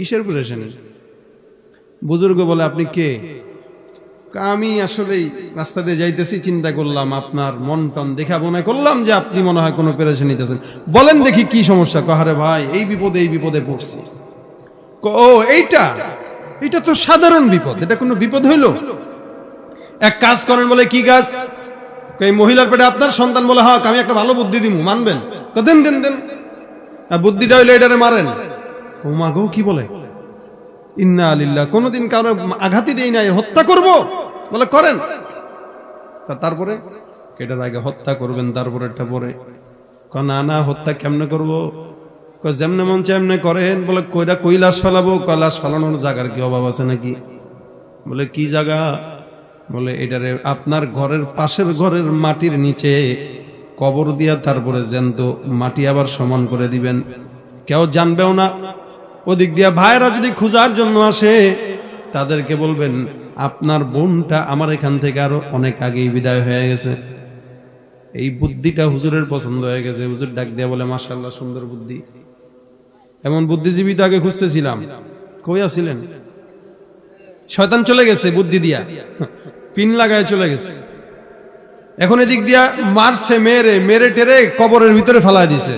কিসের প্রেশানি বুজুর্গ বলে, আপনি কে? আমি আসলেই রাস্তা দিয়ে যাইতেছি, চিন্তা করলাম আপনার মন টন দেখা মনে করলাম যে আপনি মনে হয় কোনো পেরেশানি নিতেছেন। বলেন দেখি কি সমস্যা? কাহারে ভাই, এই বিপদে এই বিপদে পড়ছি। ও, এইটা? এটা তো সাধারণ বিপদ। এটা কোনো বিপদ হইল? এক কাজ করেন বলে, কি কাজ? এই মহিলার পেটে আপনার সন্তান বলে, হক, আমি একটা ভালো বুদ্ধি দিব মানবেন দেন দেন দেন। বুদ্ধিটা হইলে এটারে মারেন। ও গো, কি বলে? ইন্না আলিল্লাহ কোনোদিন কারও আঘাতই দেই নাই, হত্যা করব। বলে, করেন। তারপরে এটার আগে হত্যা করবেন তারপরে এটা পরে না না, হত্যা কেমনে করব? যেমনে মন চায় এমনে করেন। বলে, কইরা কৈলাস ফেলাবো। কৈলাস ফেলানোর জায়গার কি অভাব আছে নাকি? বলে, কি জায়গা বলে, এটারে আপনার ঘরের পাশের ঘরের মাটির নিচে কবর দিয়া তারপরে জ্যান্ত মাটি আবার সমান করে দিবেন। কেউ জানবেও না। ওদিক দিয়া ভাইরা যদি খুঁজার জন্য আসে, তাদেরকে বলবেন, আপনার বোনটা আমার এখান থেকে আরও অনেক আগেই বিদায় হয়ে গেছে। এই বুদ্ধিটা হুজুরের পছন্দ হয়ে গেছে। হুজুর ডাক দিয়া বলে মাশাল্লাহ সুন্দর বুদ্ধি। এমন বুদ্ধিজীবী তো আগে খুঁজতেছিলাম। কই আছিলেন? শয়তান চলে গেছে বুদ্ধি দিয়া। পিন লাগায় চলে গেছে। এখন এদিক দিয়া মারছে, মেরে মেরে টেরে কবরের ভিতরে ফালায় দিছে।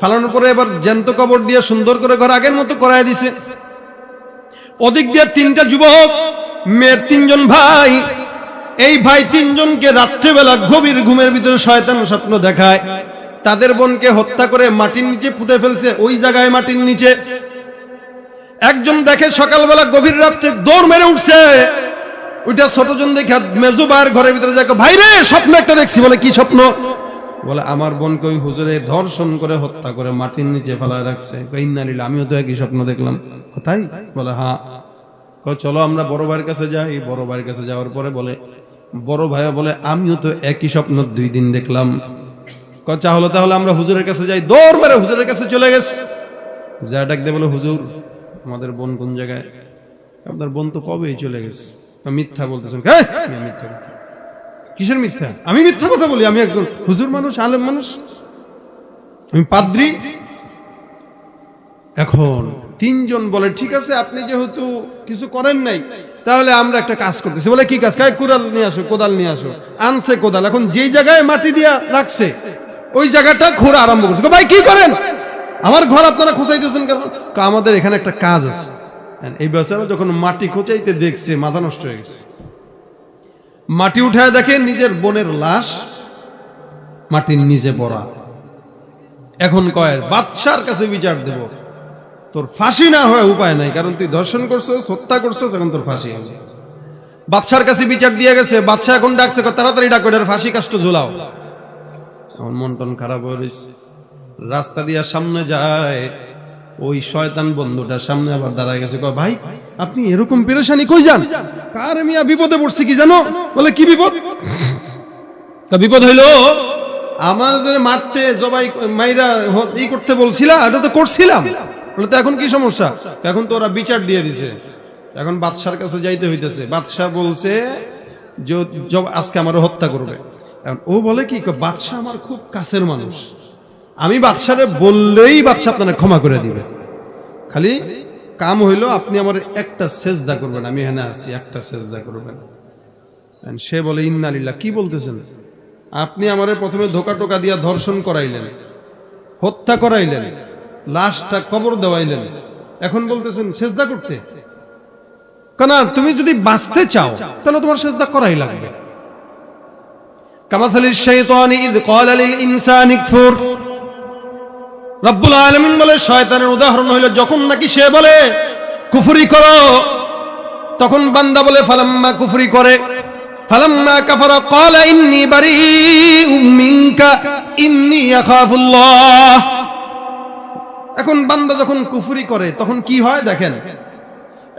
ফালানোর পরে এবার জ্যান্ত কবর দিয়ে সুন্দর করে ঘর আগের মতো করায় দিছে। ওদিক দিয়ে তিনটা যুবক, মেয়ের তিনজন ভাই, এই ভাই তিনজনকে রাত্রেবেলা গভীর ঘুমের ভিতরে শয়তান স্বপ্ন দেখায়। তাদের বোনকে হত্যা করে মাটির নিচে পুঁতে ফেলছে, ওই জায়গায় মাটির নিচে। একজন দেখে সকালবেলা গভীর রাত্রে দৌড় মেরে উঠছে। ওইটা ছোটজন দেখে মেজু বার ঘরের ভিতরে যাকে ভাই রে, স্বপ্ন একটা দেখছি। বলে, কি স্বপ্ন? বলে আমার বোনকে ওই হুজুরে ধর্ষণ করে হত্যা করে মাটির নিচে ফেলায় রাখছে। ইন্নালিল আমিও তো একই স্বপ্ন দেখলাম। কোথায়? বলে হ্যাঁ। চলো আমরা বড় ভাইয়ের কাছে যাই। বড় ভাইয়ের কাছে যাওয়ার পরে বলে বড় ভাইয়া বলে আমিও তো একই স্বপ্ন দুই দিন দেখলাম। কচা হলো তাহলে আমরা হুজুরের কাছে যাই। দৌড় মেরে হুজুরের কাছে চলে গেছে। যা ডাক দিয়ে বলে হুজুর আমাদের বোন কোন জায়গায়? আপনার বোন তো কবেই চলে গেছে? মিথ্যা বলতেছেন "হ্যাঁ, মিথ্যা কিসের মিথ্যা? আমি মিথ্যা কথা বলি, আমি একজন হুজুর মানুষ, আলেম মানুষ। আমি পাদ্রি। এখন তিনজন বলে, ঠিক আছে, আপনি যেহেতু কিছু করেন নাই, তাহলে আমরা একটা কাজ করতেছি। বলে, কি কাজ? কায়, কোদাল নিয়ে আসো, কোদাল নিয়ে আসো। আনছে কোদাল। এখন যেই জায়গায় মাটি দিয়া রাখছে, ওই জায়গাটা খোঁড়া আরম্ভ করছে। ভাই, কি করেন? আমার ঘর আপনারা খোঁচাইতেছেন কেন? আমাদের এখানে একটা কাজ আছে। এই বেচারা যখন মাটি খোঁচাইতে দেখছে, মাথা নষ্ট হয়ে গেছে। মাটি উঠায় দেখে নিজের বোনের লাশ মাটির নিচে পড়া এখন কয়, বাদশার কাছে বিচার দেব। তোর ফাঁসি না হয় উপায় নাই, কারণ তুই দর্শন করছ হত্যা করছ তখন তোর ফাঁসি হবে। বাদশার কাছে বিচার দিয়ে গেছে বাদশা এখন ডাকছে তাড়াতাড়ি ডাকো, এটার ফাঁসি কাষ্ট ঝোলাও। আমার মন টন খারাপ হয়ে। রাস্তা দিয়ে সামনে যায়, ওই শয়তান বন্ধুটার সামনে আবার দাঁড়ায় গেছে, কয়, ভাই, আপনি এরকম পেরেশানি কই যান? কার মিয়া বিপদে পড়ছি কি জানো? বলে কি বিপদ? বিপদ হইল? আমার মারতে জবাই মাইরা ই করতে বলছিলা এটা তো করছিলাম। বলে তো এখন কি সমস্যা? এখন তো ওরা বিচার দিয়ে দিছে। এখন বাদশার কাছে যাইতে হইতেছে। বাদশাহ বলছে আজকে আমার হত্যা করবে। এখন ও বলে কি বাদশাহ আমার খুব কাছের মানুষ। আমি বাদশারে বললেই বাদশাহ আপনারা ক্ষমা করে দিবে। খালি কাম হইল, আপনি আমার একটা সেজদা করবেন, আমি এখানে আছি, একটা সেজদা করবেন। সে বলে ইন্নালিল্লাহ কি বলতেছেন? আপনি আমারে প্রথমে ধোকা টোকা দিয়া ধর্ষণ করাইলেন, হত্যা করাইলেন, লাশটা কবর দেওয়াইলেন। এখন বলতেছেন, সেজদা করতে? কেন তুমি যদি বাঁচতে চাও, তাহলে তোমার সেজদা করাই লাগবে। কামাথালির শাইতানি ইদ ক্বালা লিল ইনসানি কফুর রব্বুল আলামিন বলে, শয়তানের উদাহরণ হইল, যখন নাকি সে বলে, কুফুরি করো, তখন বান্দা বলে, ফালাম্মা কুফরি করে। ফালাম্মা কাফারা, ক্বালা ইন্নী বারীউম মিনকা, ইন্নী এখন বান্দা যখন কুফরি করে, তখন কি হয় দেখেন?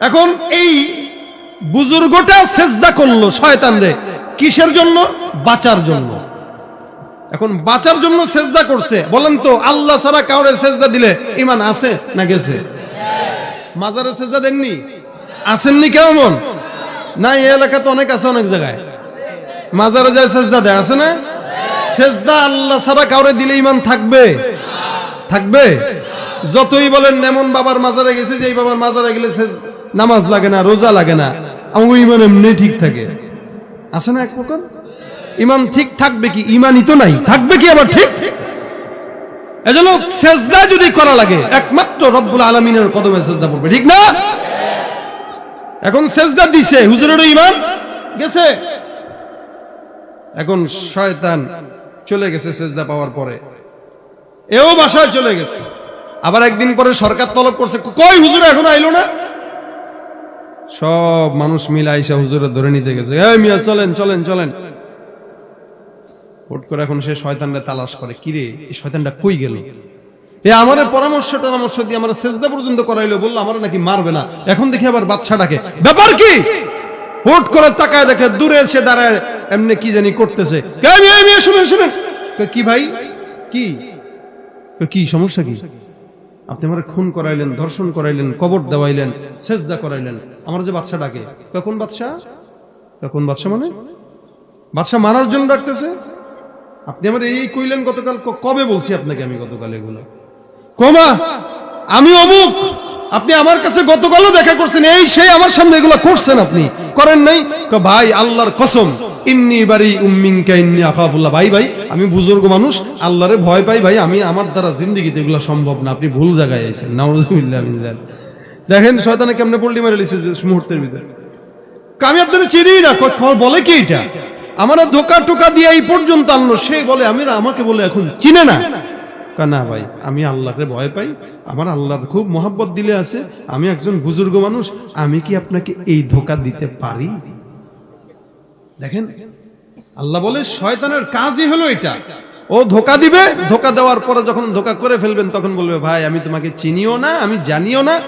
এখন এই বুজুর্গটা সেজদা করল শয়তান রে কিসের জন্য? বাঁচার জন্য। এখন বাঁচার জন্য সেজদা করছে। বলেন তো, আল্লাহ ছাড়া কাউরে সেজদা দিলে ইমান আছে না গেছে? মাজারে সেজদা দেননি? আসেননি কেমন না এই এলাকা তো অনেক আছে অনেক জায়গায়। মাজারে যায় সেজদা দেয়, আছে না? সেজদা আল্লাহ সারা কাউরে দিলে ইমান থাকবে? থাকবে? যতই বলেন, এমন বাবার মাজারে গেছে যে এই বাবার মাজারে গেলে নামাজ লাগে না, রোজা লাগে না। আমার ইমান এমনি ঠিক থাকে। আছে না এক প্রকার? ইমান ঠিক থাকবে কি? ইমানই তো নাই। থাকবে কি আবার ঠিক? এজন্য সেজদা যদি করা লাগে, একমাত্র রব্বুল আলমিনের কদমে সেজদা পড়বে। ঠিক না? এখন সেজদা দিছে, হুজুরেরও ইমান গেছে। এখন শয়তান চলে গেছে সেজদা পাওয়ার পরে। এও বাসায় চলে গেছে। আবার একদিন পরে সরকার তলব করছে। কই হুজুর, এখন আইলো না? সব মানুষ মিলে আইসা হুজুরে ধরে নিতে গেছে। এই মিয়া, চলেন চলেন চলেন। হুট করে এখন সে শয়তানরা তালাশ করে, কিরে, এই শয়তানটা কই গেল? এ, আমার পরামর্শ টরামর্শ দিয়ে আমার সেজদা পর্যন্ত করাইলো, বলল আমার নাকি মারবে না। এখন দেখি আবার বাচ্চাটাকে। ব্যাপার কি? হুট করে তাকায় দেখে দূরে সে দাঁড়ায়, এমনি কি জানি করতেছে। শুনেন শুনেন। কি ভাই? কি? কি, সমস্যা কি? আপনি আমার খুন করাইলেন, ধর্ষণ করাইলেন, কবর দেওয়াইলেন, সেজদা করাইলেন। আমার যে বাচ্চাটাকে। কখন বাচ্চা? কখন বাচ্চা মানে? বাচ্চা মারার জন্য ডাকতেছে? আপনি আমার এই কইলেন গতকাল কবে বলছি আপনাকে আমি গতকাল এগুলো? কমা আমি অমুক। আপনি আমার কাছে গতকালও দেখা করছেন এই সেই আমার সামনে এগুলো করছেন আপনি। করেন নাই? ভাই আল্লাহর কসম ইন্নি বাড়ি ইন্নি আখাফুল্লাহ। ভাই ভাই আমি বুজুর্গ মানুষ আল্লাহরে ভয় পাই ভাই আমি আমার দ্বারা জিন্দিগিতে এগুলো সম্ভব না। আপনি ভুল জায়গায় আইছেন নাউজুবিল্লাহ দেখেন শয়তানে কেমনে পল্লি মেরে যে মুহূর্তের ভিতরে। আমি আপনারা চিনি না বলে কি এটা? আমার ধোকা টোকা দিয়ে এই পর্যন্ত আনলো। সে বলে আমি আমাকে বলে এখন চিনে না। না ভাই, আমি আল্লাহকে ভয় পাই। আমার আল্লাহর খুব মহাব্বত দিলে আছে। আমি একজন বুজুর্গ মানুষ। আমি কি আপনাকে এই ধোকা দিতে পারি? দেখেন, আল্লাহ বলে, শয়তানের কাজই হলো এটা। ও ধোকা দিবে, ধোকা দেওয়ার পরে যখন ধোকা করে ফেলবেন, তখন বলবে, ভাই, আমি তোমাকে চিনিও না, আমি জানিও না।